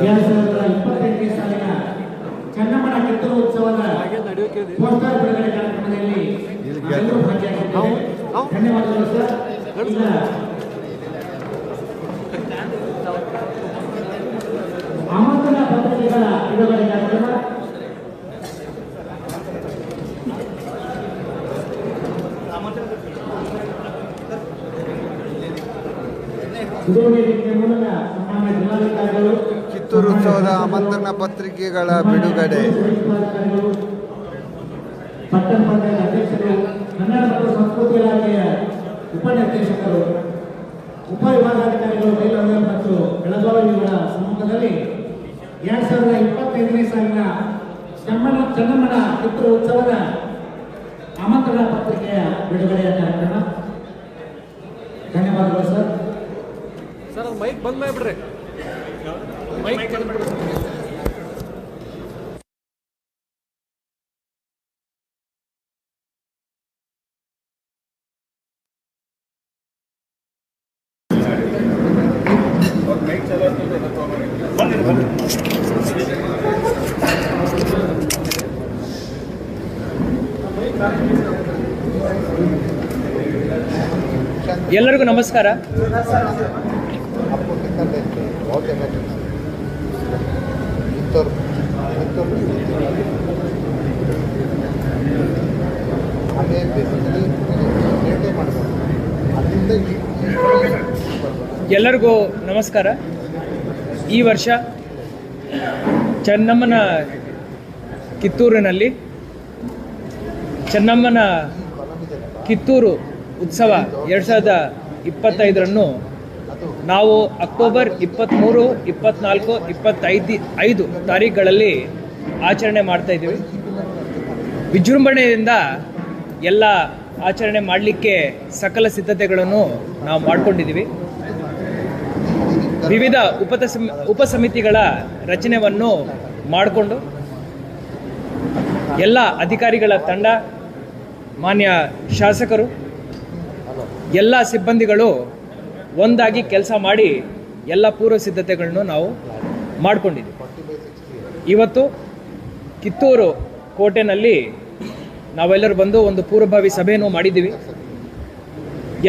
ಎರಡು ಸಾವಿರದ ಇಪ್ಪತ್ತೆಂಟನೇ ಸಾಲಿನ ಚನ್ನಮ್ಮನ ಕಿತ್ತೂರು ಉತ್ಸವದ ಪೋಸ್ಟರ್ ಬಿಡುಗಡೆ ಕಾರ್ಯಕ್ರಮದಲ್ಲಿ ಧನ್ಯವಾದಗಳು ಸರ್ ಈಗ ಆಮಂತ್ರಣ ಪತ್ರಿಕೆಗಳ ಬಿಡುಗಡೆ ಕಾರ್ಯಕ್ರಮ ಇದೇ ವೇದಿಕೆಯ ಮೂಲಕ ಸನ್ಮಾನ್ಯ ಜಿಲ್ಲಾಧಿಕಾರಿಗಳು ಕಿತ್ತೂರು ಉತ್ಸವದ ಆಮಂತ್ರಣ ಪತ್ರಿಕೆಗಳ ಬಿಡುಗಡೆ. ಪಟ್ಟಣ ಅಧ್ಯಕ್ಷರು ಮತ್ತು ಸಂಸ್ಕೃತಿ ಇಲಾಖೆಯ ಉಪನಿರ್ದೇಶಕರು, ಉಪವಿಭಾಗಾಧಿಕಾರಿಗಳು ಮತ್ತು ಬೆಳಗಾವಿಗಳ ಸಮ್ಮುಖದಲ್ಲಿ ಎರಡ್ ಸಾವಿರದ ಇಪ್ಪತ್ತೈದನೇ ಸಾಲಿನ ಚೆಮ್ಮನ ಚನ್ನಮ್ಮನ ಕಿತ್ತೂರು ಉತ್ಸವದ ಆಮಂತ್ರಣ ಪತ್ರಿಕೆಯ ಬಿಡುಗಡೆಯ ಕಾರ್ಯಕ್ರಮ. ಧನ್ಯವಾದಗಳು, ಸರ್. ಸರ್ ಮೈಕ್ ಬಂದ್ ಮಾಡ್ಬಿಡ್ರಿ. ಮೈಕ್ ಬಂದ್ ಮಾಡ್ಬಿಡ್ರಿ ಎಲ್ಲರಿಗೂ ನಮಸ್ಕಾರ ಕಿತ್ತೂರು ಕಿತ್ತೂರು ಹಾಗೆ ಬೇಸಿಕಲಿ ರೇಟೇ ಮಾಡ್ಬೋದು ಅಲ್ಲಿಂದ ಈ ಎಲ್ಲರಿಗೂ ನಮಸ್ಕಾರ. ಈ ವರ್ಷ ಚೆನ್ನಮ್ಮನ ಕಿತ್ತೂರಿನಲ್ಲಿ ಚೆನ್ನಮ್ಮನ ಕಿತ್ತೂರು ಉತ್ಸವ ಎರಡು ಸಾವಿರದ ಇಪ್ಪತ್ತೈದರನ್ನು ನಾವು ಅಕ್ಟೋಬರ್ ಇಪ್ಪತ್ತ್ಮೂರು ಇಪ್ಪತ್ನಾಲ್ಕು, ಇಪ್ಪತ್ತೈದು, ಐದು ತಾರೀಖುಗಳಲ್ಲಿ ಆಚರಣೆ ಮಾಡ್ತಾ ಇದ್ದೀವಿ. ವಿಜೃಂಭಣೆಯಿಂದ ಎಲ್ಲ ಆಚರಣೆ ಮಾಡಲಿಕ್ಕೆ ಸಕಲ ಸಿದ್ಧತೆಗಳನ್ನು ನಾವು ಮಾಡ್ಕೊಂಡಿದ್ದೀವಿ. ವಿವಿಧ ಉಪತ ಉಪಸಮಿತಿಗಳ ರಚನೆಯನ್ನು ಮಾಡಿಕೊಂಡು ಎಲ್ಲ ಅಧಿಕಾರಿಗಳ ತಂಡ, ಮಾನ್ಯ ಶಾಸಕರು ಎಲ್ಲ ಸಿಬ್ಬಂದಿಗಳು ಒಂದಾಗಿ ಕೆಲಸ ಮಾಡಿ ಎಲ್ಲ ಪೂರ್ವ ಸಿದ್ಧತೆಗಳನ್ನು ನಾವು ಮಾಡಿಕೊಂಡಿದ್ದೀವಿ. ಇವತ್ತು ಕಿತ್ತೂರು ಕೋಟೆನಲ್ಲಿ ನಾವೆಲ್ಲರೂ ಬಂದು ಒಂದು ಪೂರ್ವಭಾವಿ ಸಭೆಯನ್ನು ಮಾಡಿದ್ದೀವಿ.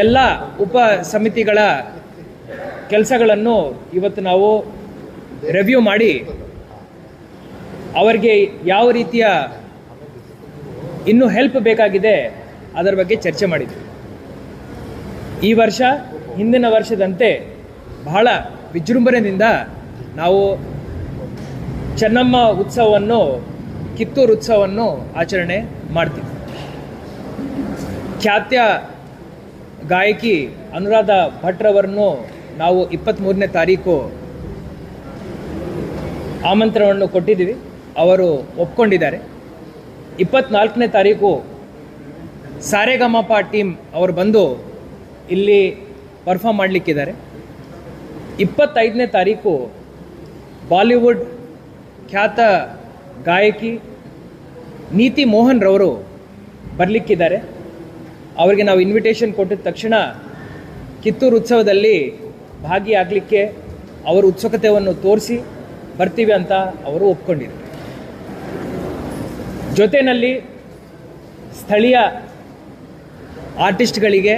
ಎಲ್ಲ ಉಪ ಸಮಿತಿಗಳ ಕೆಲಸಗಳನ್ನು ಇವತ್ತು ನಾವು ರಿವ್ಯೂ ಮಾಡಿ ಅವರಿಗೆ ಯಾವ ರೀತಿಯ ಇನ್ನೂ ಹೆಲ್ಪ್ ಬೇಕಾಗಿದೆ ಅದರ ಬಗ್ಗೆ ಚರ್ಚೆ ಮಾಡಿದ್ವಿ. ಈ ವರ್ಷ, ಹಿಂದಿನ ವರ್ಷದಂತೆ ಬಹಳ ವಿಜೃಂಭಣೆಯಿಂದ ನಾವು ಚೆನ್ನಮ್ಮ ಉತ್ಸವವನ್ನು, ಕಿತ್ತೂರು ಉತ್ಸವವನ್ನು ಆಚರಣೆ ಮಾಡ್ತೀವಿ. ಖ್ಯಾತ್ಯ ಗಾಯಕಿ ಅನುರಾಧ ಭಟ್ರವರನ್ನು ನಾವು ಇಪ್ಪತ್ತ್ಮೂರನೇ ತಾರೀಕು ಆಮಂತ್ರಣವನ್ನು ಕೊಟ್ಟಿದ್ದೀವಿ. ಅವರು ಒಪ್ಕೊಂಡಿದ್ದಾರೆ. ಇಪ್ಪತ್ತ್ನಾಲ್ಕನೇ ತಾರೀಕು ಸಾರೆಗಮಪ ಟೀಮ್ ಅವರು ಬಂದು ಇಲ್ಲಿ ಪರ್ಫಾರ್ಮ್ ಮಾಡಲಿಕ್ಕಿದ್ದಾರೆ. ಇಪ್ಪತ್ತೈದನೇ ತಾರೀಕು ಬಾಲಿವುಡ್ ಖ್ಯಾತ ಗಾಯಕಿ ನೀತಿ ಮೋಹನ್ ರವರು ಬರಲಿಕ್ಕಿದ್ದಾರೆ. ಅವರಿಗೆ ನಾವು ಇನ್ವಿಟೇಷನ್ ಕೊಟ್ಟಿದ ತಕ್ಷಣ ಕಿತ್ತೂರು ಉತ್ಸವದಲ್ಲಿ ಭಾಗಿಯಾಗಲಿಕ್ಕೆ ಅವರ ಉತ್ಸುಕತೆಯನ್ನು ತೋರಿಸಿ ಬರ್ತೀವಿ ಅಂತ ಅವರು ಒಪ್ಕೊಂಡಿದ್ದಾರೆ ಜೊತೆಯಲ್ಲಿ ಸ್ಥಳೀಯ ಆರ್ಟಿಸ್ಟ್ಗಳಿಗೆ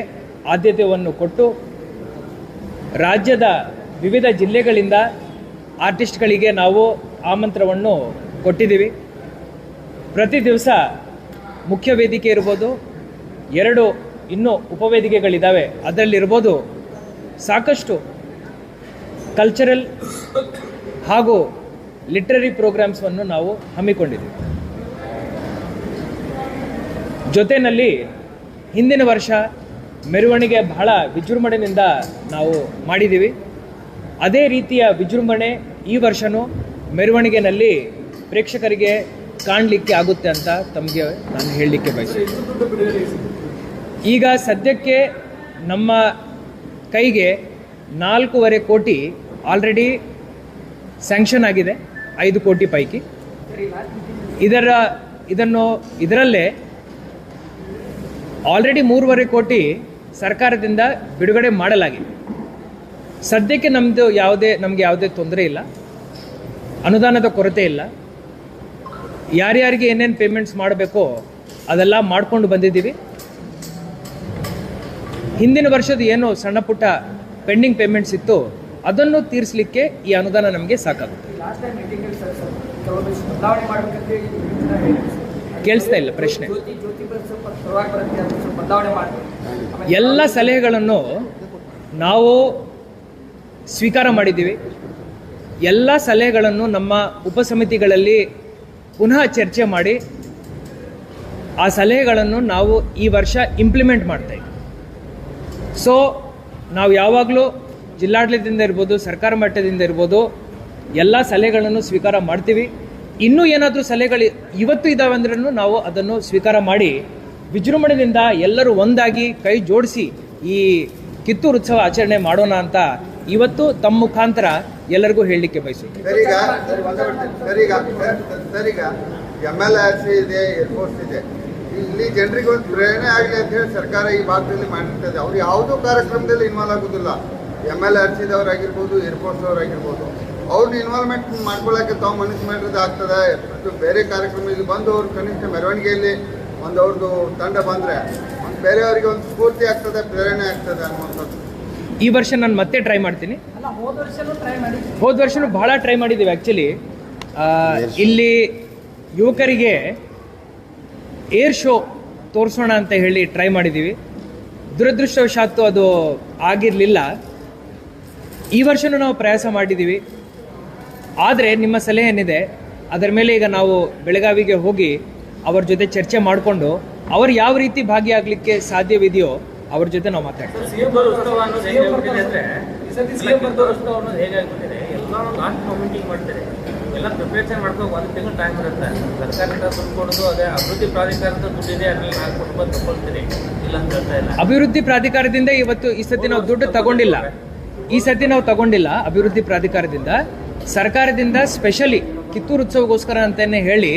ಆದ್ಯತೆಯನ್ನು ಕೊಟ್ಟು ರಾಜ್ಯದ ವಿವಿಧ ಜಿಲ್ಲೆಗಳಿಂದ ಆರ್ಟಿಸ್ಟ್ಗಳಿಗೆ ನಾವು ಆಮಂತ್ರವನ್ನು ಕೊಟ್ಟಿದ್ದೀವಿ. ಪ್ರತಿ ದಿವಸ ಮುಖ್ಯ ವೇದಿಕೆ ಇರ್ಬೋದು, ಎರಡು ಇನ್ನೂ ಉಪವೇದಿಕೆಗಳಿದ್ದಾವೆ ಅದರಲ್ಲಿರ್ಬೋದು ಸಾಕಷ್ಟು ಕಲ್ಚರಲ್ ಹಾಗೂ ಲಿಟ್ರರಿ ಪ್ರೋಗ್ರಾಮ್ಸನ್ನು ನಾವು ಹಮ್ಮಿಕೊಂಡಿದ್ದೀವಿ. ಜೊತೆಯಲ್ಲಿ ಹಿಂದಿನ ವರ್ಷ ಮೆರವಣಿಗೆ ಬಹಳ ವಿಜೃಂಭಣೆಯಿಂದ ನಾವು ಮಾಡಿದ್ದೀವಿ. ಅದೇ ರೀತಿಯ ವಿಜೃಂಭಣೆ ಈ ವರ್ಷವೂ ಮೆರವಣಿಗೆನಲ್ಲಿ ಪ್ರೇಕ್ಷಕರಿಗೆ ಕಾಣಲಿಕ್ಕೆ ಆಗುತ್ತೆ ಅಂತ ತಮಗೆ ನಾನು ಹೇಳಲಿಕ್ಕೆ ಬಯಸ್ತೀನಿ ಈಗ ಸದ್ಯಕ್ಕೆ ನಮ್ಮ ಕೈಗೆ ನಾಲ್ಕೂವರೆ ಕೋಟಿ ಆಲ್ರೆಡಿ ಸ್ಯಾಂಕ್ಷನ್ ಆಗಿದೆ, ಐದು ಕೋಟಿ ಪೈಕಿ. ಇದರ, ಇದನ್ನು, ಇದರಲ್ಲೇ ಆಲ್ರೆಡಿ ಮೂರುವರೆ ಕೋಟಿ ಸರ್ಕಾರದಿಂದ ಬಿಡುಗಡೆ ಮಾಡಲಾಗಿದೆ. ಸದ್ಯಕ್ಕೆ ನಮ್ಮದು ಯಾವುದೇ, ನಮಗೆ ಯಾವುದೇ ತೊಂದರೆ ಇಲ್ಲ. ಅನುದಾನದ ಕೊರತೆ ಇಲ್ಲ. ಯಾರ್ಯಾರಿಗೆ ಏನೇನು ಪೇಮೆಂಟ್ಸ್ ಮಾಡಬೇಕೋ ಅದೆಲ್ಲ ಮಾಡ್ಕೊಂಡು ಬಂದಿದ್ದೀವಿ. ಹಿಂದಿನ ವರ್ಷದ ಏನು ಸಣ್ಣ ಪುಟ್ಟ ಪೆಂಡಿಂಗ್ ಪೇಮೆಂಟ್ಸ್ ಇತ್ತು, ಅದನ್ನು ತೀರಿಸಲಿಕ್ಕೆ ಈ ಅನುದಾನ ನಮಗೆ ಸಾಕಾಗುತ್ತೆ. ಕೇಳಿಸ್ತಾ ಇಲ್ಲ ಪ್ರಶ್ನೆ. ಎಲ್ಲ ಸಲಹೆಗಳನ್ನು ನಾವು ಸ್ವೀಕಾರ ಮಾಡಿದ್ದೀವಿ. ಎಲ್ಲ ಸಲಹೆಗಳನ್ನು ನಮ್ಮ ಉಪಸಮಿತಿಗಳಲ್ಲಿ ಪುನಃ ಚರ್ಚೆ ಮಾಡಿ ಆ ಸಲಹೆಗಳನ್ನು ನಾವು ಈ ವರ್ಷ ಇಂಪ್ಲಿಮೆಂಟ್ ಮಾಡ್ತಾ ಇದ್ದೀವಿ. ಸೊ ನಾವು ಯಾವಾಗಲೂ ಜಿಲ್ಲಾಡಳಿತದಿಂದ ಇರ್ಬೋದು, ಸರ್ಕಾರ ಮಟ್ಟದಿಂದ ಇರ್ಬೋದು, ಎಲ್ಲ ಸಲಹೆಗಳನ್ನು ಸ್ವೀಕಾರ ಮಾಡ್ತೀವಿ. ಇನ್ನೂ ಏನಾದರೂ ಸಲಹೆಗಳು ಇವತ್ತು ಇದ್ದಾವೆ ಅಂದ್ರೂ ನಾವು ಅದನ್ನು ಸ್ವೀಕಾರ ಮಾಡಿ ವಿಜೃಂಭಣೆಯಿಂದ ಎಲ್ಲರೂ ಒಂದಾಗಿ ಕೈ ಜೋಡಿಸಿ ಈ ಕಿತ್ತೂರು ಉತ್ಸವ ಆಚರಣೆ ಮಾಡೋಣ ಅಂತ ಇವತ್ತು ತಮ್ಮ ಮುಖಾಂತರ ಎಲ್ಲರಿಗೂ ಹೇಳಲಿಕ್ಕೆ ಬಯಸುತ್ತೇನೆ. ಎಂ ಎಲ್ ಸಿ ಇದೆ ಇದೆ. ಇಲ್ಲಿ ಜನರಿಗೆ ಒಂದು ಪ್ರೇರಣೆ ಆಗಲಿ ಅಂತ ಹೇಳಿ ಸರ್ಕಾರ ಈ ಭಾಗದಲ್ಲಿ ಮಾಡಿರ್ತದೆ ಅವ್ರು ಯಾವುದೋ ಕಾರ್ಯಕ್ರಮದಲ್ಲಿ ಇನ್ವಾಲ್ವ್ ಆಗೋದಿಲ್ಲ. ಎಂ ಎಲ್ ಆರ್ ಸಿದವರಾಗಿರ್ಬೋದು ಏರ್ಫೋರ್ಸ್ ಅವರಾಗಿರ್ಬೋದು ಅವ್ರನ್ನ ಇನ್ವಾಲ್ವ್ಮೆಂಟ್ ಮಾಡ್ಕೊಳ್ಳೋಕೆ ತಾವು ಮನಸ್ಸು ಮಾಡಿರೋದು ಆಗ್ತದೆ. ಮತ್ತು ಬೇರೆ ಕಾರ್ಯಕ್ರಮ ಇಲ್ಲಿ ಬಂದು ಅವ್ರ ಕನಿಷ್ಠ ಮೆರವಣಿಗೆಯಲ್ಲಿ ಒಂದು ಅವ್ರದ್ದು ತಂಡ ಬಂದರೆ ಒಂದು ಬೇರೆಯವರಿಗೆ ಒಂದು ಸ್ಫೂರ್ತಿ ಆಗ್ತದೆ ಪ್ರೇರಣೆ ಆಗ್ತದೆ ಅನ್ನುವಂಥದ್ದು. ಈ ವರ್ಷ ನಾನು ಮತ್ತೆ ಟ್ರೈ ಮಾಡ್ತೀನಿ. ಹೋದ ವರ್ಷನೂ ಬಹಳ ಟ್ರೈ ಮಾಡಿದ್ದೀವಿ ಆ್ಯಕ್ಚುಲಿ ಇಲ್ಲಿ ಯುವಕರಿಗೆ ಏರ್ ಶೋ ತೋರಿಸೋಣ ಅಂತ ಹೇಳಿ ಟ್ರೈ ಮಾಡಿದ್ದೀವಿ ದುರದೃಷ್ಟವಶಾತ್ತು ಅದು ಆಗಿರಲಿಲ್ಲ. ಈ ವರ್ಷನೂ ನಾವು ಪ್ರಯಾಸ ಮಾಡಿದ್ದೀವಿ ಆದರೆ ನಿಮ್ಮ ಸಲಹೆ ಏನಿದೆ? ಅದರ ಮೇಲೆ ಈಗ ನಾವು ಬೆಳಗಾವಿಗೆ ಹೋಗಿ ಅವ್ರ ಜೊತೆ ಚರ್ಚೆ ಮಾಡಿಕೊಂಡು ಅವರು ಯಾವ ರೀತಿ ಭಾಗಿಯಾಗಲಿಕ್ಕೆ ಸಾಧ್ಯವಿದೆಯೋ ಅವ್ರ ಜೊತೆ ನಾವು ಮಾತಾಡ್ತೀವಿ. ಎಲ್ಲ ಪ್ರಿಪರೇಷನ್ ಮಾಡ್ಕೊಂಡು ಒಂದು ತಿಂಗಳು ಟೈಮ್ ಇರುತ್ತೆ. ಸರ್ಕಾರದಿಂದ ದುಡ್ಡು ಕೊಡೋದು ಅದೇ ಅಭಿವೃದ್ಧಿ ಪ್ರಾಧಿಕಾರದ ದುಡ್ಡಿದೆ ಅದ್ರಲ್ಲಿ ನಾಲ್ಕು ಕೊಟ್ಟು ಬಂದು ತಗೊಳ್ತೀನಿ. ಇಲ್ಲ ಅಂತ ಹೇಳ್ತಾ ಇಲ್ಲ. ಅಭಿವೃದ್ಧಿ ಪ್ರಾಧಿಕಾರದಿಂದ ಇವತ್ತು ಈ ಸತಿ ನಾವು ದುಡ್ಡು ತಗೊಂಡಿಲ್ಲ. ಈ ಸತಿ ನಾವು ತಗೊಂಡಿಲ್ಲ ಅಭಿವೃದ್ಧಿ ಪ್ರಾಧಿಕಾರದಿಂದ. ಸರ್ಕಾರದಿಂದ ಸ್ಪೆಷಲಿ ಕಿತ್ತೂರು ಉತ್ಸವಗೋಸ್ಕರ ಅಂತಲೇ ಹೇಳಿ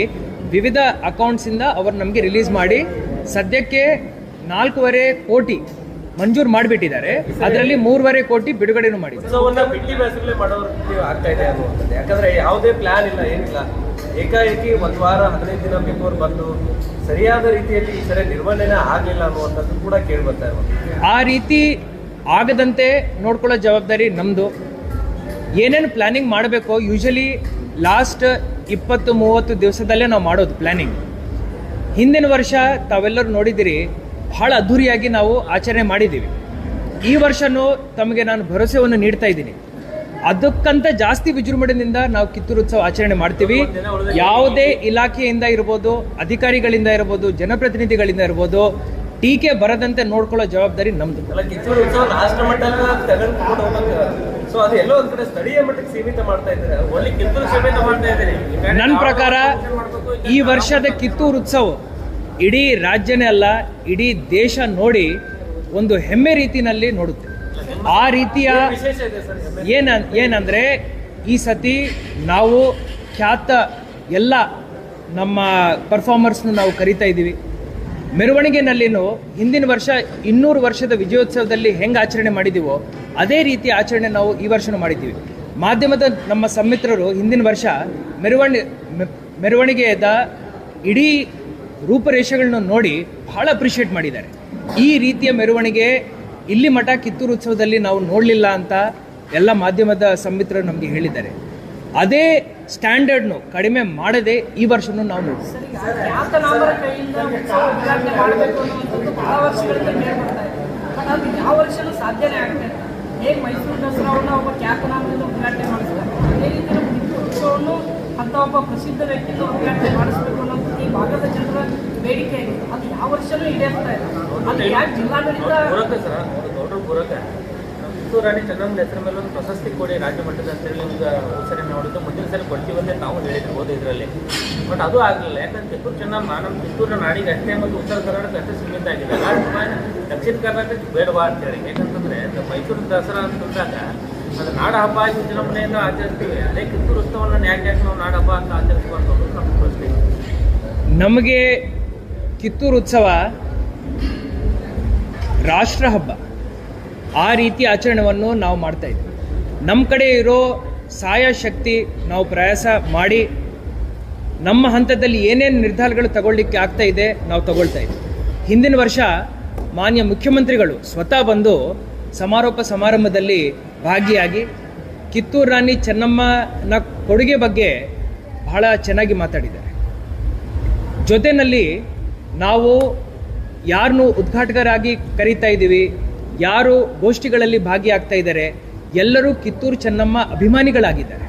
ವಿವಿಧ ಅಕೌಂಟ್ಸ್ ಇಂದ ಅವರು ನಮಗೆ ರಿಲೀಸ್ ಮಾಡಿ ಸದ್ಯಕ್ಕೆ ನಾಲ್ಕೂವರೆ ಕೋಟಿ ಮಂಜೂರು ಮಾಡಿಬಿಟ್ಟಿದ್ದಾರೆ. ಅದರಲ್ಲಿ ಮೂರುವರೆ ಕೋಟಿ ಬಿಡುಗಡೆನೂ ಮಾಡಿದ್ದಾರೆ. ಯಾಕಂದ್ರೆ ಯಾವುದೇ ಪ್ಲಾನ್ ಇಲ್ಲ ಏನಿಲ್ಲ. ಏಕಾಏಕಿ ಒಂದು ವಾರ ಹದಿನೈದು ದಿನ ಬಿಫೋರ್ ಬಂದು ಸರಿಯಾದ ರೀತಿಯಲ್ಲಿ ಈ ಸರಿ ನಿರ್ವಹಣೆನೇ ಆಗಲಿಲ್ಲ ಅನ್ನುವಂಥದ್ದು ಕೂಡ ಕೇಳಿ ಬರ್ತಾ ಆ ರೀತಿ ಆಗದಂತೆ ನೋಡ್ಕೊಳ್ಳೋ ಜವಾಬ್ದಾರಿ ನಮ್ಮದು ಏನೇನು ಪ್ಲ್ಯಾನಿಂಗ್ ಮಾಡಬೇಕು ಯೂಶಲಿ ಲಾಸ್ಟ್ ಇಪ್ಪತ್ತು ಮೂವತ್ತು ದಿವಸದಲ್ಲೇ ನಾವು ಮಾಡೋದು ಪ್ಲ್ಯಾನಿಂಗ್ ಹಿಂದಿನ ವರ್ಷ ತಾವೆಲ್ಲರೂ ನೋಡಿದ್ದೀರಿ, ಬಹಳ ಅದ್ಧೂರಿಯಾಗಿ ನಾವು ಆಚರಣೆ ಮಾಡಿದ್ದೀವಿ. ಈ ವರ್ಷನೂ ತಮಗೆ ನಾನು ಭರವಸೆಯನ್ನು ನೀಡ್ತಾ ಇದ್ದೀನಿ. ಅದಕ್ಕಂತ ಜಾಸ್ತಿ ವಿಜೃಂಭಣೆಯಿಂದ ನಾವು ಕಿತ್ತೂರು ಉತ್ಸವ ಆಚರಣೆ ಮಾಡ್ತೀವಿ. ಯಾವುದೇ ಇಲಾಖೆಯಿಂದ ಇರ್ಬೋದು, ಅಧಿಕಾರಿಗಳಿಂದ ಇರ್ಬೋದು, ಜನಪ್ರತಿನಿಧಿಗಳಿಂದ ಇರ್ಬೋದು ಟೀಕೆ ಬರದಂತೆ ನೋಡ್ಕೊಳ್ಳೋ ಜವಾಬ್ದಾರಿ ನಮ್ದು. ಕಿತ್ತೂರು ಉತ್ಸವ ರಾಷ್ಟ್ರ ನನ್ನ ಪ್ರಕಾರ ಈ ವರ್ಷದ ಕಿತ್ತೂರು ಉತ್ಸವ ಇಡೀ ರಾಜ್ಯನೇ ಅಲ್ಲ ಇಡೀ ದೇಶ ನೋಡಿ ಒಂದು ಹೆಮ್ಮೆ ರೀತಿನಲ್ಲಿ ನೋಡುತ್ತೆ. ಆ ರೀತಿಯ ಏನ ಏನಂದ್ರೆ ಈ ಸತಿ ನಾವು ಖ್ಯಾತ ಎಲ್ಲ ನಮ್ಮ ಪರ್ಫಾರ್ಮರ್ಸ್ನ ನಾವು ಕರಿತಾ ಇದ್ದೀವಿ. ಮೆರವಣಿಗೆನಲ್ಲಿನೂ ಹಿಂದಿನ ವರ್ಷ ಇನ್ನೂರು ವರ್ಷದ ವಿಜಯೋತ್ಸವದಲ್ಲಿ ಹೆಂಗೆ ಆಚರಣೆ ಮಾಡಿದ್ದೀವೋ ಅದೇ ರೀತಿ ಆಚರಣೆ ನಾವು ಈ ವರ್ಷನೂ ಮಾಡಿದ್ದೀವಿ. ಮಾಧ್ಯಮದ ನಮ್ಮ ಸಮ್ಮಿತ್ರರು ಹಿಂದಿನ ವರ್ಷ ಮೆರವಣಿ ಮೆರವಣಿಗೆಯದ ಇಡೀ ರೂಪರೇಷೆಗಳನ್ನ ನೋಡಿ ಬಹಳ ಅಪ್ರಿಷಿಯೇಟ್ ಮಾಡಿದ್ದಾರೆ. ಈ ರೀತಿಯ ಮೆರವಣಿಗೆ ಇಲ್ಲಿ ಮಠ ಕಿತ್ತೂರು ಉತ್ಸವದಲ್ಲಿ ನಾವು ನೋಡಲಿಲ್ಲ ಅಂತ ಎಲ್ಲ ಮಾಧ್ಯಮದ ಸಮ್ಮಿತ್ರರು ನಮಗೆ ಹೇಳಿದ್ದಾರೆ. ಅದೇ ಸ್ಟ್ಯಾಂಡರ್ಡ್ನು ಕಡಿಮೆ ಮಾಡದೆ ಈ ವರ್ಷನೂ ನಾವು ಉತ್ಸವವನ್ನು ಅಂತ ಒಬ್ಬ ಪ್ರಸಿದ್ಧ ವ್ಯಕ್ತಿಯಿಂದ ಉದ್ಘಾಟನೆ ಮಾಡಿಸ್ಬೇಕು ಅನ್ನೋದು ಈ ಭಾಗದ ಜನರ ಬೇಡಿಕೆ ಇದೆ ಅದು ಯಾವ ವರ್ಷನೂ ಈಡೇರ್ತಾ ಇಲ್ಲ ಅದು ಯಾಕೆ ಜಿಲ್ಲಾಡಳಿತ ಕಿತ್ತೂರು ರಾಣಿ ಚೆನ್ನಮ್ಮನ ಹೆಸರ ಮೇಲೆ ಒಂದು ಪ್ರಶಸ್ತಿ ಕೊಡಿ ರಾಜ್ಯ ಮಟ್ಟದ ಅಂತ ಹೇಳಿ ಒಂದು ಸರಿ ಮಾಡಿದ್ದು ಮುಂದಿನ ಸರಿ ಕೊಡ್ತೀವಿ ಅಂತ ನಾವು ಹೇಳಿರ್ಬೋದು ಇದರಲ್ಲಿ. ಬಟ್ ಅದು ಆಗಲಿಲ್ಲ. ಯಾಕಂದ್ರೆ ಕಿತ್ತೂರು ಚೆನ್ನಮ್ಮ ನಮ್ಮ ಕಿತ್ತೂರಿನ ನಾಡಿಗೆ ಅಷ್ಟೇ ಮತ್ತು ಉತ್ತರ ಕರ್ನಾಟಕ ಅಷ್ಟೇ ಸೀಮಿತ ಆಗಿದೆ. ದಕ್ಷಿಣ ಕರ್ನಾಟಕ ಬೇಡವಾ ಅಂತೇಳಿ ಯಾಕಂತಂದ್ರೆ ಮೈಸೂರು ದಸರಾ ಅಂತಂದಾಗ ಅದು ನಾಡ ಹಬ್ಬ ವಿಜೃಂಭಣೆಯಿಂದ ಆಚರಿಸ್ತೀವಿ. ಅದೇ ಕಿತ್ತೂರು ಉತ್ಸವವನ್ನು ಯಾಕೆ ಯಾಕೆ ನಾವು ನಾಡ ಹಬ್ಬ ಅಂತ ಆಚರಿಸಬಾರ್ದು ಅನ್ನೋದು ನಮ್ಮ ಪ್ರಶ್ನೆ. ನಮಗೆ ಕಿತ್ತೂರು ಉತ್ಸವ ರಾಷ್ಟ್ರ ಹಬ್ಬ. ಆ ರೀತಿ ಆಚರಣೆಯನ್ನು ನಾವು ಮಾಡ್ತಾ ಇದ್ದೀವಿ ನಮ್ಮ ಕಡೆ ಇರೋ ಸಹಾಯ ಶಕ್ತಿ ನಾವು ಪ್ರಯಾಸ ಮಾಡಿ ನಮ್ಮ ಹಂತದಲ್ಲಿ ಏನೇನು ನಿರ್ಧಾರಗಳು ತಗೊಳ್ಳಿಕ್ಕೆ ಆಗ್ತಾ ಇದೆ ನಾವು ತಗೊಳ್ತಾ ಇದ್ದೀವಿ ಹಿಂದಿನ ವರ್ಷ ಮಾನ್ಯ ಮುಖ್ಯಮಂತ್ರಿಗಳು ಸ್ವತಃ ಬಂದು ಸಮಾರೋಪ ಸಮಾರಂಭದಲ್ಲಿ ಭಾಗಿಯಾಗಿ ಕಿತ್ತೂರು ರಾಣಿ ಚೆನ್ನಮ್ಮನ ಕೊಡುಗೆ ಬಗ್ಗೆ ಬಹಳ ಚೆನ್ನಾಗಿ ಮಾತಾಡಿದ್ದಾರೆ. ಜೊತೆಯಲ್ಲಿ ನಾವು ಯಾರನ್ನು ಉದ್ಘಾಟಕರಾಗಿ ಕರೀತಾ ಇದ್ದೀವಿ. ಯಾರು ಗೋಷ್ಠಿಗಳಲ್ಲಿ ಭಾಗಿಯಾಗ್ತಾ ಇದ್ದಾರೆ ಎಲ್ಲರೂ ಕಿತ್ತೂರು ಚೆನ್ನಮ್ಮ ಅಭಿಮಾನಿಗಳಾಗಿದ್ದಾರೆ.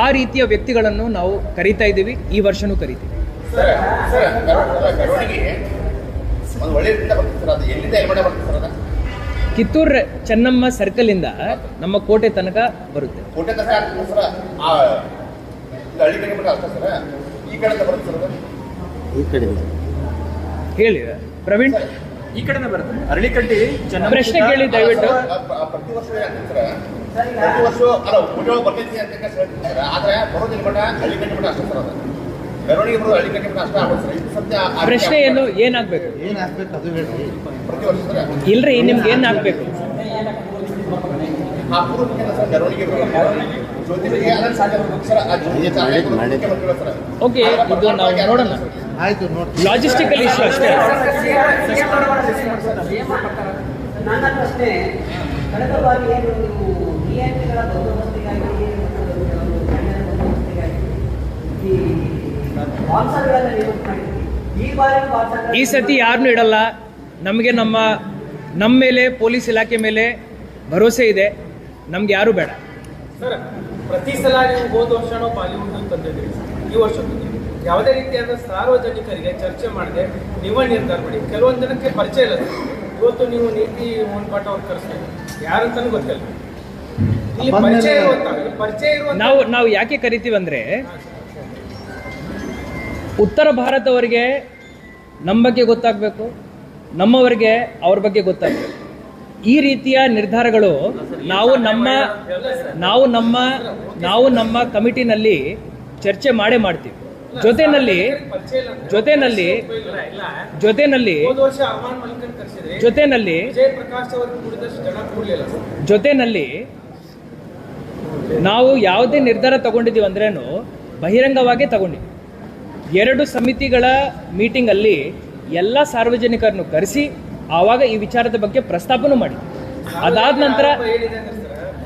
ಆ ರೀತಿಯ ವ್ಯಕ್ತಿಗಳನ್ನು ನಾವು ಕರೀತಾ ಇದ್ದೀವಿ ಈ ವರ್ಷನೂ ಕರಿತೀವಿ. ಕಿತ್ತೂರ್ ಸರ್ ಸರ್ಕಲ್ ಚೆನ್ನಮ್ಮ ಸರ್ಕಲಿಂದ ನಮ್ಮ ಕೋಟೆ ತನಕ ಬರುತ್ತೆ. ಇದು ಹೇಳಿ ಪ್ರವೀಣ್. ಈ ಕಡೆನೇ ಬರುತ್ತೆ. ಅರಳಿಕಟ್ಟಿ ಪ್ರಶ್ನೆ ಕೇಳಿ ದಯವಿಟ್ಟು. ಆ ಪ್ರತಿ ವರ್ಷ ಪ್ರತಿ ವರ್ಷ ಅಲ್ಲ ಊಟ ಬರ್ತೈತಿ ಅಂತ ಹೇಳ್ತಾರೆ? ಆದರೆ ಬರೋದಿಲ್ಲ ಮಠ ಹಳ್ಳಿ ಕಟ್ಟಿ ಮಠ ಅಷ್ಟೇ ಸರ್ ಮೆರವಣಿಗೆ ಬರೋದು ಹಳ್ಳಿ ಕಟ್ಟಿ ಮಠ ಅಷ್ಟೇ ಆಗೋದು ಸರ್. ಸತ್ಯ ಆ ಏನು ಪ್ರಶ್ನೆ ಏನು? ಅದು ಏನಾಗಬೇಕು ಪ್ರತಿ ವರ್ಷ ಸರ್. ಇಲ್ರಿ ನಿಮ್ಗೆ ಏನು ಆಗ್ಬೇಕು? ಆ ಪೂರ್ವಕ್ಕಿಂತ ಸರ್ ಮೆರವಣಿಗೆ ಬರೋದು. ಓಕೆ ಇದು ನಾವು ನೋಡೋಣ. ಲಾಜಿಸ್ಟಿಕಲ್ ಇಶ್ಯೂ ಅಷ್ಟೇ ನನ್ನ ಪ್ರಶ್ನೆ ಕಳೆದ ಬಾರಿ ಏನು ನೀವು ಡಿಎನ್ಪಿಗಳ ಬಂದೋಬಸ್ತಿಗಾಗಿ ಮತ್ತು ಒಂದು ಕಣ್ಣಿನ ಬಂದೋಬಸ್ತಿಗಾಗಿ ಈ ಬಾನ್ಸರ್ಗಳನ್ನು ನೇಮಕ ಮಾಡಿದ್ವಿ ಈ ಬಾರಿ ಬಾನ್ಸರ್ ಈ ಸತಿ ಯಾರನ್ನೂ ಇಡಲ್ಲ. ನಮಗೆ ನಮ್ಮ ನಮ್ಮ ಮೇಲೆ ಪೊಲೀಸ್ ಇಲಾಖೆ ಮೇಲೆ ಭರವಸೆ ಇದೆ. ನಮ್ಗೆ ಯಾರು ಬೇಡ. ಸರ್ ಪ್ರತಿ ಸಲ ನೀವು ಹೋದ ವರ್ಷ ಬಾಲಿವುಡ್ ತಂದಿದ್ದೀರಿ. ಈ ವರ್ಷ ಯಾವುದೇ ರೀತಿಯಾದ ಸಾರ್ವಜನಿಕರಿಗೆ ಚರ್ಚೆ ಮಾಡದೆ ನೀವೇ ನಿರ್ಧಾರ ಮಾಡಿ. ಕೆಲವೊಂದು ಜನಕ್ಕೆ ಪರಿಚಯ ಇಲ್ಲ ಇವತ್ತು ನೀವು ನೀತಿ ಮೋಹನ್ ಪಾಠ ಅವ್ರು ಯಾರು ಯಾರಂತಾನು ಗೊತ್ತಿಲ್ಲ. ಇಲ್ಲಿ ಪರಿಚಯ ಇರುವಂತ ಪರಿಚಯ ಇರುವಂತ ನಾವು ನಾವು ಯಾಕೆ ಕರಿತೀವಿ ಅಂದ್ರೆ ಉತ್ತರ ಭಾರತವರಿಗೆ ನಮ್ಮ ಬಗ್ಗೆ ಗೊತ್ತಾಗಬೇಕು ನಮ್ಮವರಿಗೆ ಅವ್ರ ಬಗ್ಗೆ ಗೊತ್ತಾಗಬೇಕು. ಈ ರೀತಿಯ ನಿರ್ಧಾರಗಳು ನಾವು ನಮ್ಮ ನಾವು ನಮ್ಮ ನಾವು ನಮ್ಮ ಕಮಿಟಿನಲ್ಲಿ ಚರ್ಚೆ ಮಾಡೇ ಮಾಡ್ತೀವಿ. ಜೊತೆನಲ್ಲಿ ಜೊತೆನಲ್ಲಿ ಜೊತೆನಲ್ಲಿ ಜೊತೆನಲ್ಲಿ ಜೊತೆನಲ್ಲಿ ನಾವು ಯಾವುದೇ ನಿರ್ಧಾರ ತಗೊಂಡಿದ್ದೀವಿ ಅಂದ್ರೇನು, ಬಹಿರಂಗವಾಗೇ ತಗೊಂಡಿದ್ದೀವಿ. ಎರಡು ಸಮಿತಿಗಳ ಮೀಟಿಂಗಲ್ಲಿ ಎಲ್ಲ ಸಾರ್ವಜನಿಕರನ್ನು ಕರೆಸಿ, ಆವಾಗ ಈ ವಿಚಾರದ ಬಗ್ಗೆ ಪ್ರಸ್ತಾಪನೂ ಮಾಡಿ ಅದಾದ ನಂತರ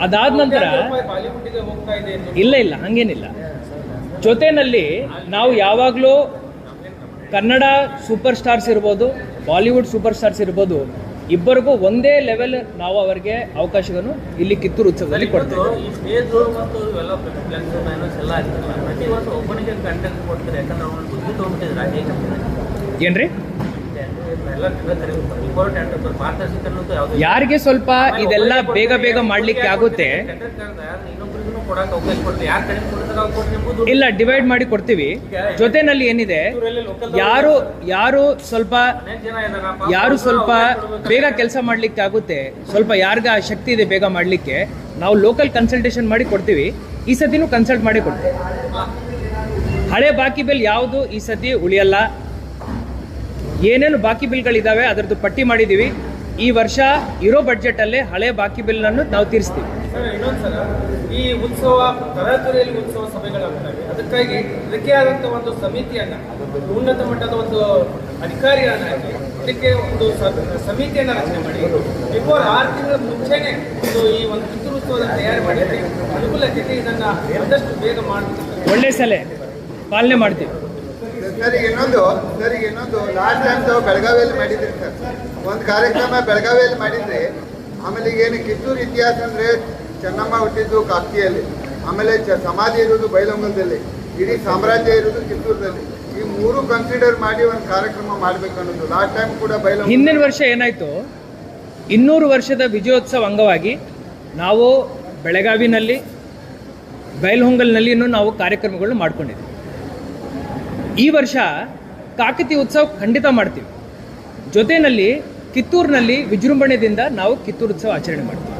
ಅದಾದ ನಂತರ, ಇಲ್ಲ ಇಲ್ಲ, ಹಂಗೇನಿಲ್ಲ. ಜೊತೆನಲ್ಲಿ ನಾವು ಯಾವಾಗಲೂ ಕನ್ನಡ ಸೂಪರ್ ಸ್ಟಾರ್ಸ್ ಇರ್ಬೋದು ಬಾಲಿವುಡ್ ಸೂಪರ್ ಸ್ಟಾರ್ಸ್ ಇರ್ಬೋದು ಇಬ್ಬರಿಗೂ ಒಂದೇ ಲೆವೆಲ್ ನಾವು ಅವರಿಗೆ ಅವಕಾಶಗಳನ್ನು ಇಲ್ಲಿ ಕಿತ್ತೂರು ಉತ್ಸವದಲ್ಲಿ ಕೊಡ್ತೇವೆ. ಏನ್ರಿ? ಯಾರಿಗೆ ಸ್ವಲ್ಪ ಇದೆಲ್ಲ ಬೇಗ ಬೇಗ ಮಾಡ್ಲಿಕ್ಕೆ ಆಗುತ್ತೆ. ಕೊಡಕ್ಕೆ ಅವಕಾಶ ಕೊಡ್ತಾರೆ ಯಾರು ಕಡಿಮೆ ಕೊಡ್ತಾರೆ ಅವ್ರು ಕೊಟ್ಟು ನಿಮ್ಗೂ ದುಡ್ಡು ಇಲ್ಲ ಡಿವೈಡ್ ಮಾಡಿ ಕೊಡ್ತೀವಿ. ಜೊತೆನಲ್ಲಿ ಏನಿದೆ ಯಾರು ಯಾರು ಸ್ವಲ್ಪ ಅನೇಕ ಜನ ಇದಾರಪ್ಪ ಯಾರು ಸ್ವಲ್ಪ ಬೇಗ ಕೆಲಸ ಮಾಡ್ಲಿಕ್ಕೆ ಆಗುತ್ತೆ. ಸ್ವಲ್ಪ ಯಾರಿಗ ಆ ಶಕ್ತಿ ಇದೆ ಬೇಗ ಮಾಡ್ಲಿಕ್ಕೆ ನಾವು ಲೋಕಲ್ ಕನ್ಸಲ್ಟೇಷನ್ ಮಾಡಿ ಕೊಡ್ತೀವಿ. ಈ ಸತಿನೂ ಕನ್ಸಲ್ಟ್ ಮಾಡಿ ಕೊಡ್ತೀವಿ. ಹಳೆ ಬಾಕಿ ಬಿಲ್ ಯಾವುದು? ಈ ಸತಿ ಉಳಿಯಲ್ಲ. ಏನೇನು ಬಾಕಿ ಬಿಲ್ಗಳಿದ್ದಾವೆ ಅದರದ್ದು ಪಟ್ಟಿ ಮಾಡಿದ್ದೀವಿ ಈ ವರ್ಷ ಇರೋ ಬಡ್ಜೆಟಲ್ಲೇ ಹಳೆ ಬಾಕಿ ಬಿಲ್ನನ್ನು ನಾವು ತೀರಿಸ್ತೀವಿ. ಸರ್ ಇನ್ನೊಂದ್ಸಲ ಈ ಉತ್ಸವ ತರಾತುರಿಯಲ್ಲಿ ಉತ್ಸವ ಸಭೆಗಳಾಗ್ತವೆ ಅದಕ್ಕಾಗಿ ಅದಕ್ಕೆ ಆದಂತ ಒಂದು ಸಮಿತಿಯನ್ನ ಉನ್ನತ ಮಟ್ಟದ ಒಂದು ಅಧಿಕಾರಿಗಳನ್ನ ಹಾಕಿ ಅದಕ್ಕೆ ಒಂದು ಸಮಿತಿಯನ್ನ ರಚನೆ ಮಾಡಿ ಬಿಫೋರ್ ಆರು ತಿಂಗಳ ಮುಂಚೆನೆ ಒಂದು ಈ ಒಂದು ಕಿತ್ತೂರು ಉತ್ಸವದ ತಯಾರಿ ಮಾಡಿದ್ರೆ ಅನುಕೂಲತೆ ಇದನ್ನ ಆದಷ್ಟು ಬೇಗ ಮಾಡಬೇಕು. ಒಳ್ಳೆ ಸಲಹೆ ಪಾಲನೆ ಮಾಡ್ತೀವಿ. ಸರ್ ಈಗ ಇನ್ನೊಂದು ಸರ್ ಈಗ ಇನ್ನೊಂದು ಲಾಸ್ಟ್ ಟೈಮ್ ತಾವು ಬೆಳಗಾವಿಯಲ್ಲಿ ಮಾಡಿದ್ರಿ ಸರ್. ಒಂದು ಕಾರ್ಯಕ್ರಮ ಬೆಳಗಾವಿಯಲ್ಲಿ ಮಾಡಿದ್ರಿ ಆಮೇಲೆ ಏನು ಕಿತ್ತೂರು ಇತಿಹಾಸ ಅಂದರೆ ಚೆನ್ನಮ್ಮ ಹುಟ್ಟಿದ್ದು ಕಾಕ್ತಿಯಲ್ಲಿ. ಆಮೇಲೆ ಚ ಸಮಾಧಿ ಇರೋದು ಬೈಲಂಗಲದಲ್ಲಿ ಇಡೀ ಸಾಮ್ರಾಜ್ಯ ಇರೋದು ಕಿತ್ತೂರದಲ್ಲಿ. ಈ ಮೂರು ಕನ್ಸಿಡರ್ ಮಾಡಿ ಒಂದು ಕಾರ್ಯಕ್ರಮ ಮಾಡ್ಬೇಕು ಅನ್ನೋದು. ಲಾಸ್ಟ್ ಟೈಮ್ ಕೂಡ ಬೈಲಹೊಂಗಲ ಹಿಂದಿನ ವರ್ಷ ಏನಾಯ್ತು? ಇನ್ನೂರು ವರ್ಷದ ವಿಜಯೋತ್ಸವ ಅಂಗವಾಗಿ ನಾವು ಬೆಳಗಾವಿನಲ್ಲಿ ಬೈಲ್ಹೊಂಗಲ್ನಲ್ಲಿನೂ ನಾವು ಕಾರ್ಯಕ್ರಮಗಳನ್ನು ಮಾಡ್ಕೊಂಡಿದ್ದೀವಿ ಈ ವರ್ಷ ಕಾಕತಿ ಉತ್ಸವ ಖಂಡಿತ ಮಾಡ್ತೀವಿ. ಜೊತೆಯಲ್ಲಿ ಕಿತ್ತೂರಿನಲ್ಲಿ ವಿಜೃಂಭಣೆಯಿಂದ ನಾವು ಕಿತ್ತೂರು ಉತ್ಸವ ಆಚರಣೆ ಮಾಡ್ತೀವಿ.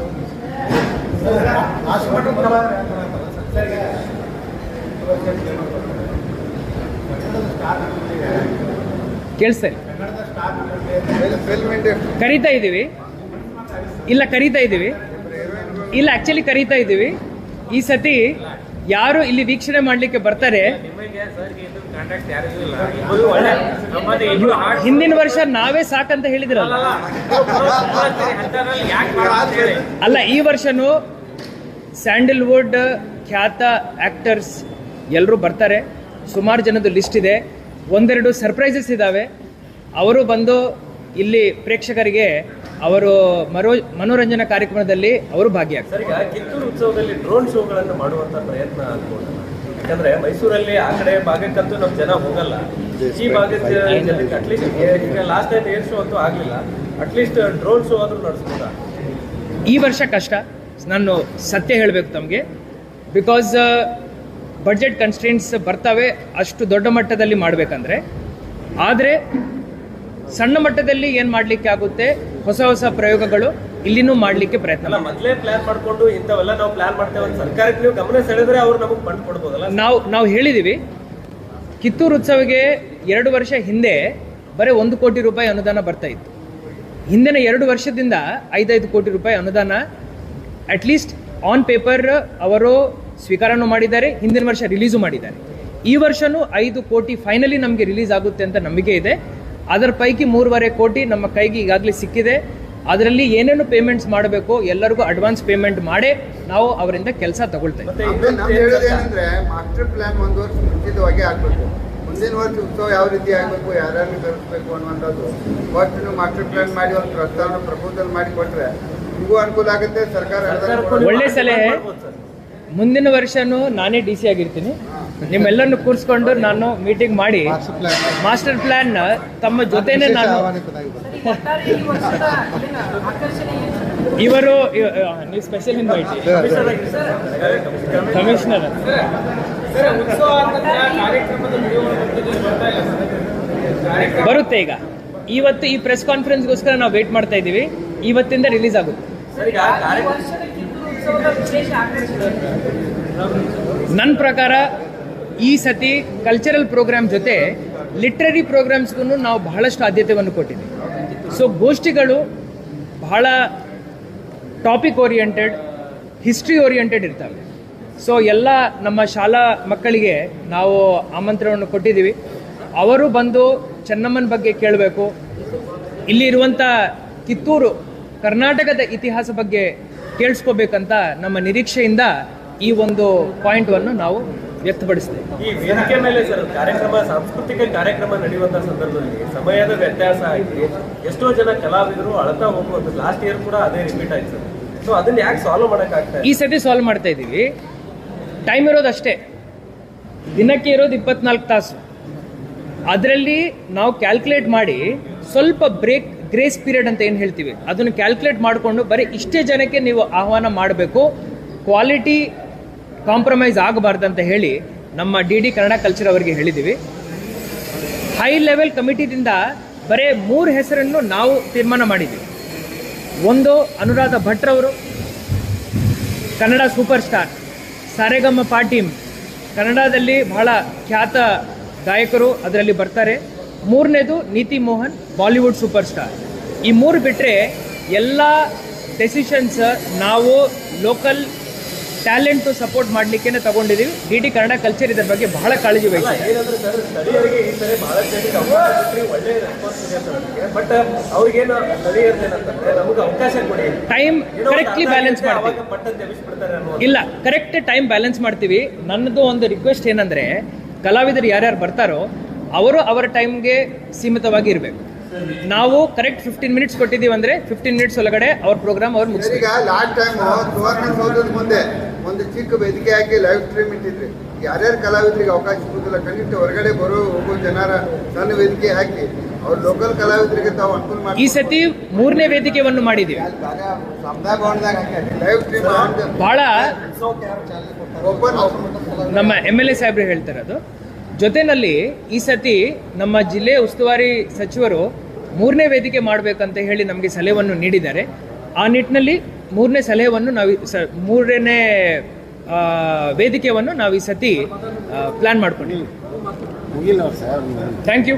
ಕೇಳಿಸ್ತಾ ಕರೀತಾ ಇದ್ದೀವಿ. ಇಲ್ಲ ಕರೀತಾ ಇದ್ದೀವಿ. ಇಲ್ಲ ಆಕ್ಚುಲಿ ಕರೀತಾ ಇದ್ದೀವಿ. ಈ ಸತಿ ಯಾರು ಇಲ್ಲಿ ವೀಕ್ಷಣೆ ಮಾಡ್ಲಿಕ್ಕೆ ಬರ್ತಾರೆ? ಹಿಂದಿನ ವರ್ಷ ನಾವೇ ಸಾಕಂತ ಹೇಳಿದ್ರಲ್ಲ? ಅಲ್ಲ ಈ ವರ್ಷನೂ ಸ್ಯಾಂಡಲ್ವುಡ್ ಖ್ಯಾತ ಆಕ್ಟರ್ಸ್ ಎಲ್ಲರೂ ಬರ್ತಾರೆ. ಸುಮಾರು ಜನದ ಲಿಸ್ಟ್ ಇದೆ. ಒಂದೆರಡು ಸರ್ಪ್ರೈಸಸ್ ಇದ್ದಾವೆ ಅವರು ಬಂದು ಇಲ್ಲಿ ಪ್ರೇಕ್ಷಕರಿಗೆ ಅವರು ಮರೋ ಮನೋರಂಜನಾ ಕಾರ್ಯಕ್ರಮದಲ್ಲಿ ಅವರು ಭಾಗಿಯಾಗ್ತಾರೆ. ಈಗ ಕಿತ್ತೂರು ಉತ್ಸವದಲ್ಲಿ ಡ್ರೋನ್ ಶೋಗಳನ್ನು ಮಾಡುವಂತ ಪ್ರಯತ್ನ ಆಗ್ಬೋದು. ಯಾಕಂದ್ರೆ ಮೈಸೂರಲ್ಲಿ ಆ ಕಡೆ ಭಾಗಕ್ಕಂತೂ ನಮ್ಮ ಜನ ಹೋಗಲ್ಲ. ಈ ಭಾಗದ ಜನಕ್ಕೆ ಅಟ್ಲೀಸ್ಟ್ ಈಗ ಲಾಸ್ಟ್ ಟೈಮ್ ಏರ್ ಶೋ ಅಂತೂ ಆಗ್ಲಿಲ್ಲ. ಅಟ್ಲೀಸ್ಟ್ ಡ್ರೋನ್ ಶೋ ಆದ್ರೂ ನಡೆಸ್ಬೋದ? ಈ ವರ್ಷ ಕಷ್ಟ. ನಾನು ಸತ್ಯ ಹೇಳಬೇಕು ತಮಗೆ. ಬಿಕಾಸ್ ಬಡ್ಜೆಟ್ ಕನ್ಸ್ಟೆಂಟ್ಸ್ ಬರ್ತವೆ ಅಷ್ಟು ದೊಡ್ಡ ಮಟ್ಟದಲ್ಲಿ ಮಾಡಬೇಕಂದ್ರೆ. ಆದರೆ ಸಣ್ಣ ಮಟ್ಟದಲ್ಲಿ ಏನು ಮಾಡಲಿಕ್ಕೆ ಆಗುತ್ತೆ? ಹೊಸ ಹೊಸ ಪ್ರಯೋಗಗಳು ಇಲ್ಲಿನೂ ಮಾಡಲಿಕ್ಕೆ ಪ್ರಯತ್ನ ಮೊದಲೇ ಪ್ಲಾನ್ ಮಾಡ್ಕೊಂಡು ಇಂಥವೆಲ್ಲ ನಾವು ಪ್ಲಾನ್ ಮಾಡ್ತೇವೆ ಸರ್ಕಾರಕ್ಕೆ ನೀವು ಗಮನ ಸೆಳೆದ್ರೆ ಅವ್ರು ನಮಗೆ ಫಂಡ್ ಕೊಡ್ಬೋದಲ್ಲ? ನಾವು ನಾವು ಹೇಳಿದ್ದೀವಿ ಕಿತ್ತೂರು ಉತ್ಸವಕ್ಕೆ ಎರಡು ವರ್ಷ ಹಿಂದೆ ಬರೀ ಒಂದು ಕೋಟಿ ರೂಪಾಯಿ ಅನುದಾನ ಬರ್ತಾ ಇತ್ತು. ಹಿಂದಿನ ಎರಡು ವರ್ಷದಿಂದ ಐದೈದು ಕೋಟಿ ರೂಪಾಯಿ ಅನುದಾನ ಅಟ್ಲೀಸ್ಟ್ ಆನ್ ಪೇಪರ್ ಅವರು ಸ್ವೀಕಾರನೂ ಮಾಡಿದ್ದಾರೆ ಹಿಂದಿನ ವರ್ಷ ರಿಲೀಸು ಮಾಡಿದ್ದಾರೆ. ಈ ವರ್ಷನೂ ಐದು ಕೋಟಿ ಫೈನಲಿ ನಮಗೆ ರಿಲೀಸ್ ಆಗುತ್ತೆ ಅಂತ ನಂಬಿಕೆ ಇದೆ. ಅದರ ಪೈಕಿ ಮೂರುವರೆ ಕೋಟಿ ನಮ್ಮ ಕೈಗೆ ಈಗಾಗಲೇ ಸಿಕ್ಕಿದೆ. ಅದರಲ್ಲಿ ಏನೇನು ಪೇಮೆಂಟ್ಸ್ ಮಾಡಬೇಕು ಎಲ್ಲರಿಗೂ ಅಡ್ವಾನ್ಸ್ ಪೇಮೆಂಟ್ ಮಾಡಿ ನಾವು ಅವರಿಂದ ಕೆಲಸ ಮುಂಚಿತವಾಗಿ ಆಗಬೇಕು. ಮುಂದಿನ ವರ್ಷ ಉತ್ಸವ ಯಾವ ರೀತಿ ಆಗಬೇಕು ಯಾರ್ಯಾರು ಕರೆಸ್ಬೇಕು ಅನ್ನುವಂಥದ್ದು. ಫಸ್ಟ್ ನೀವು ಮಾಸ್ಟರ್ ಪ್ಲಾನ್ ಮಾಡಿ ಒಂದು ಪ್ರಸ್ತಾವನೆ ಪ್ರಪೋಸಲ್ ಮಾಡಿ ಕೊಟ್ಟರೆ ನಿಮಗೂ ಅನುಕೂಲ ಆಗುತ್ತೆ ಸರ್ಕಾರ ಒಳ್ಳೆ ಸಲಹೆ. ಮುಂದಿನ ವರ್ಷನೂ ನಾನೇ ಡಿ ಸಿ ಆಗಿರ್ತೀನಿ. ನಿಮ್ಮೆಲ್ಲರನ್ನು ಕೂರಿಸ್ಕೊಂಡು ನಾನು ಮೀಟಿಂಗ್ ಮಾಡಿ ಮಾಸ್ಟರ್ ಪ್ಲಾನ್ ತಮ್ಮ ಜೊತೆನೆ ನಾನು? ಇವರು ನೀವು ಸ್ಪೆಷಲ್ ಇನ್ವೈಟ್ ಕಮಿಷನರ್ ಬರುತ್ತೆ ಈಗ. ಇವತ್ತು ಈ ಪ್ರೆಸ್ ಕಾನ್ಫರೆನ್ಸ್ಗೋಸ್ಕರ ನಾವು ವೇಟ್ ಮಾಡ್ತಾ ಇದ್ದೀವಿ. ಇವತ್ತಿಂದ ರಿಲೀಸ್ ಆಗುತ್ತೆ. ನನ್ನ ಪ್ರಕಾರ ಈ ಸತಿ ಕಲ್ಚರಲ್ ಪ್ರೋಗ್ರಾಮ್ ಜೊತೆ ಲಿಟ್ರರಿ ಪ್ರೋಗ್ರಾಮ್ಸ್ಗೂ ನಾವು ಬಹಳಷ್ಟು ಆದ್ಯತೆಯನ್ನು ಕೊಟ್ಟಿದ್ದೀವಿ ಸೊ ಗೋಷ್ಠಿಗಳು ಬಹಳ ಟಾಪಿಕ್ ಓರಿಯೆಂಟೆಡ್ ಹಿಸ್ಟ್ರಿ ಓರಿಯೆಂಟೆಡ್ ಇರ್ತವೆ. ಸೊ ಎಲ್ಲ ನಮ್ಮ ಶಾಲಾ ಮಕ್ಕಳಿಗೆ ನಾವು ಆಮಂತ್ರಣವನ್ನು ಕೊಟ್ಟಿದ್ದೀವಿ. ಅವರು ಬಂದು ಚೆನ್ನಮ್ಮನ ಬಗ್ಗೆ ಕೇಳಬೇಕು. ಇಲ್ಲಿರುವಂಥ ಕಿತ್ತೂರು, ಕರ್ನಾಟಕದ ಇತಿಹಾಸ ಬಗ್ಗೆ ಕೇಳಿಸ್ಕೋಬೇಕಂತ ನಮ್ಮ ನಿರೀಕ್ಷೆಯಿಂದ ಈ ಒಂದು ಪಾಯಿಂಟನ್ನು ನಾವು ವ್ಯಕ್ತಪಡಿಸ್ತೇವೆ ಈ ವೇದಿಕೆ ಮೇಲೆ ಸರ್ ಕಾರ್ಯಕ್ರಮ ಸಾಂಸ್ಕೃತಿಕ ಕಾರ್ಯಕ್ರಮ ನಡೆಯುವಂತಹ ಸಂದರ್ಭದಲ್ಲಿ ಸಮಯದ ವ್ಯತ್ಯಾಸ ಆಗಿ ಎಷ್ಟೋ ಜನ ಕಲಾವಿದರು ಅಳತಾ ಹೋಗುವಂತ ಲಾಸ್ಟ್ ಇಯರ್ ಕೂಡ ಅದೇ ರಿಪೀಟ್ ಆಯ್ತು ಸರ್. ಸೊ ಅದನ್ನ ಯಾಕೆ ಸಾಲ್ವ್ ಮಾಡಕ್ ಆಗ್ತಾ ಈ ಸತಿ ಸಾಲ್ವ್ ಮಾಡ್ತಾ ಇದ್ದೀವಿ ಟೈಮ್ ಇರೋದು ಅಷ್ಟೇ. ದಿನಕ್ಕೆ ಇರೋದು ಇಪ್ಪತ್ನಾಲ್ಕು ತಾಸು. ಅದರಲ್ಲಿ ನಾವು ಕ್ಯಾಲ್ಕುಲೇಟ್ ಮಾಡಿ ಸ್ವಲ್ಪ ಬ್ರೇಕ್ ಗ್ರೇಸ್ ಪೀರಿಯಡ್ ಅಂತ ಏನು ಹೇಳ್ತೀವಿ? ಅದನ್ನು ಕ್ಯಾಲ್ಕುಲೇಟ್ ಮಾಡಿಕೊಂಡು ಬರೀ ಇಷ್ಟೇ ಜನಕ್ಕೆ ನೀವು ಆಹ್ವಾನ ಮಾಡಬೇಕು. ಕ್ವಾಲಿಟಿ ಕಾಂಪ್ರಮೈಸ್ ಆಗಬಾರ್ದು ಅಂತ ಹೇಳಿ ನಮ್ಮ ಡಿ ಡಿ ಕನ್ನಡ ಕಲ್ಚರ್ ಅವರಿಗೆ ಹೇಳಿದ್ದೀವಿ ಹೈ ಲೆವೆಲ್ ಕಮಿಟಿದಿಂದ ಬರೀ ಮೂರು ಹೆಸರನ್ನು ನಾವು ತೀರ್ಮಾನ ಮಾಡಿದ್ದೀವಿ ಒಂದು ಅನುರಾಧ ಭಟ್ರವರು ಕನ್ನಡ ಸೂಪರ್ ಸ್ಟಾರ್ ಸಾರೆಗಮ್ಮ ಪಾಟೀಮ್ ಕನ್ನಡದಲ್ಲಿ ಬಹಳ ಖ್ಯಾತ ಗಾಯಕರು ಅದರಲ್ಲಿ ಬರ್ತಾರೆ. ಮೂರನೇದು ನೀತಿ ಮೋಹನ್, ಬಾಲಿವುಡ್ ಸೂಪರ್ ಸ್ಟಾರ್ ಈ ಮೂರು ಬಿಟ್ಟರೆ ಎಲ್ಲ ಡೆಸಿಷನ್ಸ್ ನಾವು ಲೋಕಲ್ ಟ್ಯಾಲೆಂಟು ಸಪೋರ್ಟ್ ಮಾಡಲಿಕ್ಕೆ ತಗೊಂಡಿದ್ದೀವಿ ಡಿ ಡಿ ಕನ್ನಡ ಕಲ್ಚರ್ ಇದರ ಬಗ್ಗೆ ಬಹಳ ಕಾಳಜಿ ಇಲ್ಲ ವಹಿಸಿದೆ ಟೈಮ್ ಕರೆಕ್ಟ್ಲಿ ಬ್ಯಾಲೆನ್ಸ್ ಮಾಡ್ತೀವಿ. ಇಲ್ಲ ಕರೆಕ್ಟ್ ಟೈಮ್ ಬ್ಯಾಲೆನ್ಸ್ ಮಾಡ್ತೀವಿ. ನನ್ನದು ಒಂದು ರಿಕ್ವೆಸ್ಟ್ ಏನಂದ್ರೆ ಕಲಾವಿದರು ಯಾರ್ಯಾರು ಬರ್ತಾರೋ ಅವರು ಅವರ ಟೈಮ್ಗೆ ಸೀಮಿತವಾಗಿ ಇರಬೇಕು. ನಾವು ಕರೆಕ್ಟ್ ಫಿಫ್ಟೀನ್ ಮಿನಿಟ್ಸ್ ಕೊಟ್ಟಿದ್ದೀವಿ ಅಂದ್ರೆ ಫಿಫ್ಟೀನ್ ಮಿನಿಟ್ಸ್ ಒಳಗಡೆ ಅವ್ರ ಪ್ರೋಗ್ರಾಮ್ ಅವ್ರು ಮುಗಿಸ್ಬೇಕು. ಒಂದು ಚಿಕ್ಕ ವೇದಿಕೆ ಹಾಕಿ ಲೈವ್ ಸ್ಟ್ರೀಮ್ ಇಟ್ಟಿದ್ರಿ ಯಾರ್ಯಾರು ಕಲಾವಿದರಿಗೆ ಅವಕಾಶ ಸಿಗುದಿಲ್ಲ ಖಂಡಿತ ಹೊರಗಡೆ ಬರೋ ಹೋಗೋ ಜನರ ಸಣ್ಣ ವೇದಿಕೆ ಹಾಕಿ ಅವ್ರ ಲೋಕಲ್ ಕಲಾವಿದರಿಗೆ ತಾವು ಅನುಕೂಲ ಈ ಸತಿ ಮೂರನೇ ವೇದಿಕೆಯನ್ನು ಮಾಡಿದೀವಿ ಸಮುದಾಯ ಭವನದಾಗ ಹಾಕಿ ಲೈವ್ ಸ್ಟ್ರೀಮ್ ಬಹಳ ಓಪನ್ ನಮ್ಮ ಎಂ ಎಲ್ ಎ ಸಾಹೇಬ್ರು ಹೇಳ್ತಾರೆ ಅದು. ಜೊತೆನಲ್ಲಿ ಈ ಸತಿ ನಮ್ಮ ಜಿಲ್ಲೆ ಉಸ್ತುವಾರಿ ಸಚಿವರು ಮೂರನೇ ವೇದಿಕೆ ಮಾಡಬೇಕಂತ ಹೇಳಿ ನಮಗೆ ಸಲಹೆಯನ್ನು ನೀಡಿದ್ದಾರೆ. ಆ ನಿಟ್ಟಿನಲ್ಲಿ ಮೂರನೇ ಸಲಹೆಯನ್ನು ನಾವು ಸ ಮೂರನೇ ವೇದಿಕೆಯನ್ನು ನಾವು ಈ ಸತಿ ಪ್ಲ್ಯಾನ್ ಮಾಡ್ಕೊಂಡಿದ್ದೀವಿ ಥ್ಯಾಂಕ್ ಯು